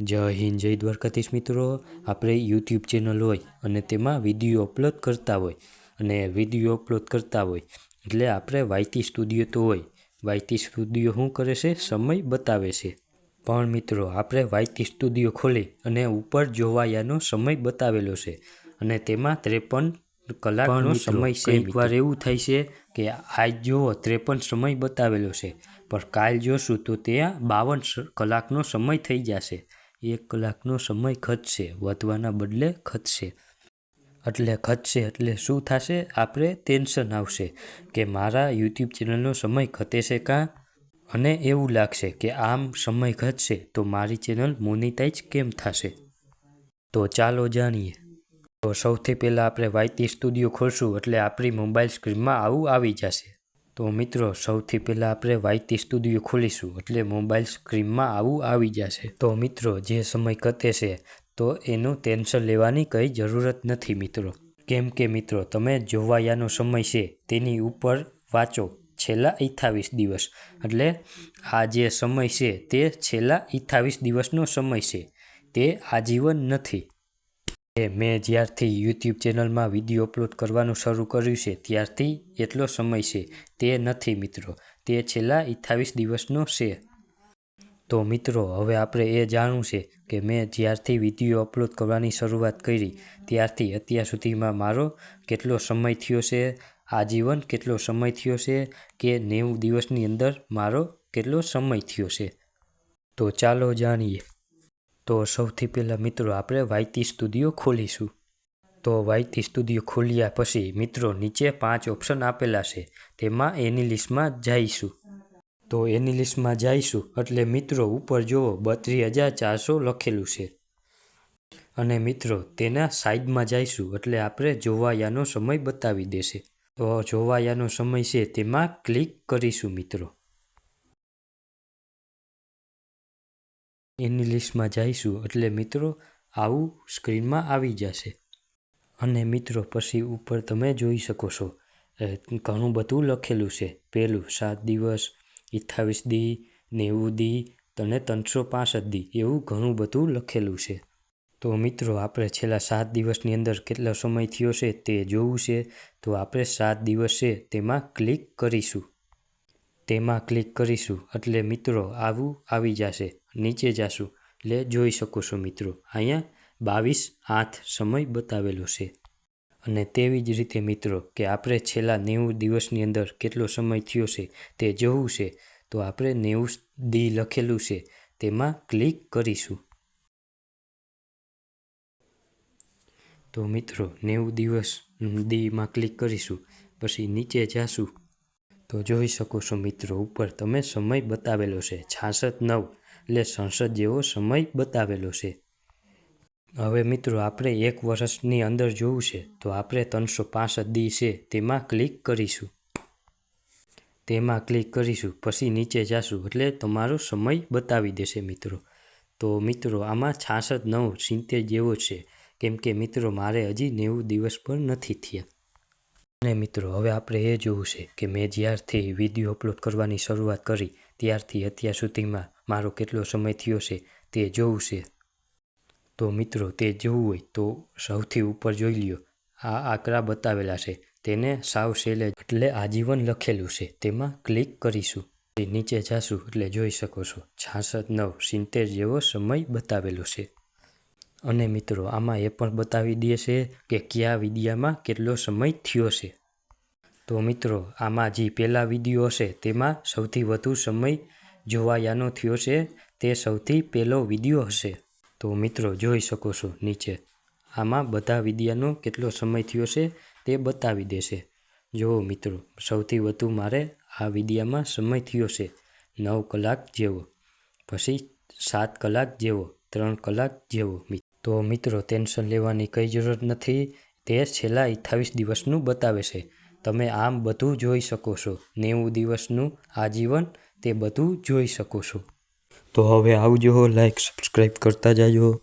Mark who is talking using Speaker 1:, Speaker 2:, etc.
Speaker 1: જય હિન્દ જય દ્વારકાધીશ મિત્રો. આપણે યુટ્યુબ ચેનલ હોય અને તેમાં વીડિયો અપલોડ કરતા હોય અને વીડિયો અપલોડ કરતા હોય. એટલે આપણે વાયતી સ્ટુડિયો તો હોય. વાયતી સ્ટુડિયો શું કરે છે? સમય બતાવે છે. પણ મિત્રો આપણે વાયતી સ્ટુડિયો ખોલી અને ઉપર જોવાયાનો સમય બતાવેલો છે અને તેમાં ત્રેપન કલાકનો સમય છે એકવાર એવું થાય છે કે આજ જુઓ ત્રેપન સમય બતાવેલો છે. પણ કાલ જોશું તો ત્યાં બાવન કલાકનો સમય થઈ જશે. એક કલાકનો સમય ખચશે વધવાના બદલે ખચશે એટલે ખચશે એટલે શું થશે? આપણે ટેન્શન આવશે કે મારા યુટ્યુબ ચેનલનો સમય ખતેશે કાં? અને એવું લાગશે કે આમ સમય ઘટશે તો મારી ચેનલ મોનિટાઈઝ કેમ થશે? તો ચાલો જાણીએ. તો સૌથી પહેલાં આપણે વાયતી સ્ટુડિયો ખોલશું એટલે આપણી મોબાઈલ સ્ક્રીનમાં આવું આવી જશે. તો મિત્રો, સૌથી પહેલાં આપણે વાયતી સ્ટુડિયો ખોલીશું, એટલે મોબાઈલ સ્ક્રીનમાં આવું આવી જશે. તો મિત્રો, જે સમય ઘટે છે, તો એનું ટેન્શન લેવાની કંઈ જરૂરત નથી મિત્રો. કેમ કે મિત્રો, તમે જોવાયાનો સમય છે, તેની ઉપર વાંચો, છેલ્લા અઠ્ઠાવીસ દિવસ. એટલે આ જે સમય છે, તે છેલ્લા અઠ્ઠાવીસ દિવસનો સમય છે, તે આજીવન નથી. મેં જ્યારથી યુટ્યુબ ચેનલમાં વીડિયો અપલોડ કરવાનું શરૂ કર્યું છે, ત્યારથી એટલો સમય છે. તે નથી મિત્રો, તે છેલ્લા અઠ્ઠાવીસ દિવસનો છે. તો મિત્રો, હવે આપણે એ જાણવું છે કે મેં જ્યારથી વીડિયો અપલોડ કરવાની શરૂઆત કરી, ત્યારથી અત્યાર સુધીમાં મારો કેટલો સમય થયો છે, આજીવન કેટલો સમય થયો છે કે નેવું દિવસની અંદર મારો કેટલો સમય થયો છે. તો ચાલો જાણીએ. તો સૌથી પહેલાં મિત્રો આપણે વાયતી સ્ટુડિયો ખોલીશું. તો વાયતી સ્ટુડિયો ખોલ્યા પછી મિત્રો નીચે પાંચ ઓપ્શન આપેલા છે. તેમાં એની લિસ્ટમાં જઈશું. તો એની લિસ્ટમાં જઈશું એટલે મિત્રો ઉપર જુઓ બત્રીસ હજાર ચારસો લખેલું છે. અને મિત્રો તેના સાઈડમાં જઈશું એટલે આપણે જોવાયાનો સમય બતાવી દેશે. તો જોવાયાનો સમય છે તેમાં ક્લિક કરીશું મિત્રો. એની લિસ્ટમાં જઈશું એટલે મિત્રો આવું સ્ક્રીનમાં આવી જશે. અને મિત્રો પછી ઉપર તમે જોઈ શકો છો ઘણું બધું લખેલું છે. પહેલું સાત દિવસ, અઠ્ઠાવીસ દી, નેવું દી અને ત્રણસો પાસઠ દી, એવું ઘણું બધું લખેલું છે. તો મિત્રો આપણે છેલ્લા સાત દિવસની અંદર કેટલો સમય થયો છે તે જોવું છે, તો આપણે સાત દિવસ છે તેમાં ક્લિક કરીશું. તેમાં ક્લિક કરીશું એટલે મિત્રો આવું આવી જશે. નીચે જાશું. એટલે જોઈ શકો છો મિત્રો, અહીંયા બાવીસ આઠ સમય બતાવેલો છે. અને તેવી જ રીતે મિત્રો, કે આપણે છેલ્લા નેવું દિવસની અંદર કેટલો સમય થયો છે તે જોવું છે, તો આપણે નેવું દી લખેલું છે, તેમાં ક્લિક કરીશું. તો મિત્રો, નેવું દિવસ દીમાં ક્લિક કરીશું, પછી નીચે જાશું. તો જોઈ શકો છો મિત્રો ઉપર તમે સમય બતાવેલો છે, છાસઠ નવ એટલે સંસદ જેવો સમય બતાવેલો છે. હવે મિત્રો આપણે એક વર્ષની અંદર જોવું છે, તો આપણે ત્રણસો પાસઠ દી છે તેમાં ક્લિક કરીશું. તેમાં ક્લિક કરીશું, પછી નીચે જાશું એટલે તમારો સમય બતાવી દેશે મિત્રો. તો મિત્રો આમાં છાસઠ નવ સિત્તેર જેવો છે, કેમ કે મિત્રો મારે હજી નેવું દિવસ પણ નથી થયા. અને મિત્રો, હવે આપણે એ જોવું છે કે મેં જ્યારથી વીડિયો અપલોડ કરવાની શરૂઆત કરી, ત્યારથી અત્યાર સુધીમાં મારો કેટલો સમય થયો છે તે જોવું છે. તો મિત્રો, તે જોવું હોય તો સૌથી ઉપર જોઈ લ્યો. આ આંકડા બતાવેલા છે. તેને સાવ સેલે એટલે આજીવન લખેલું છે. તેમાં ક્લિક કરીશું. નીચે જાશું એટલે જોઈ શકો છો. છાસઠ, નવ, સિત્તેર જેવો સમય બતાવેલો છે. અને મિત્રો, આમાં એ પણ બતાવી દે છે કે કયા વિડીયામાં કેટલો સમય થયો છે. તો મિત્રો, આમાં જે પહેલા વીડિયો હશે તેમાં સૌથી વધુ સમય જોવાયાનો થયો છે, તે સૌથી પહેલો વીડિયો હશે. તો મિત્રો, જોઈ શકો છો નીચે. આમાં બધા વિડીયાનો કેટલો સમય થયો છે તે બતાવી દેશે જુઓ મિત્રો, સૌથી વધુ મારે આ વિડીયામાં સમય થયો છે, નવ કલાક જેવો. પછી સાત કલાક જેવો, ત્રણ કલાક જેવો તો મિત્રો, ટેન્શન લેવાની કંઈ જરૂરત નથી. તે છેલ્લા અઠ્ઠાવીસ દિવસનું બતાવે છે. તમે આમ બધું જોઈ શકો છો. નેવું દિવસનું આજીવન તે બધું જોઈ શકો છો. તો હવે આવજો, લાઈક સબસ્ક્રાઈબ કરતા જાજો.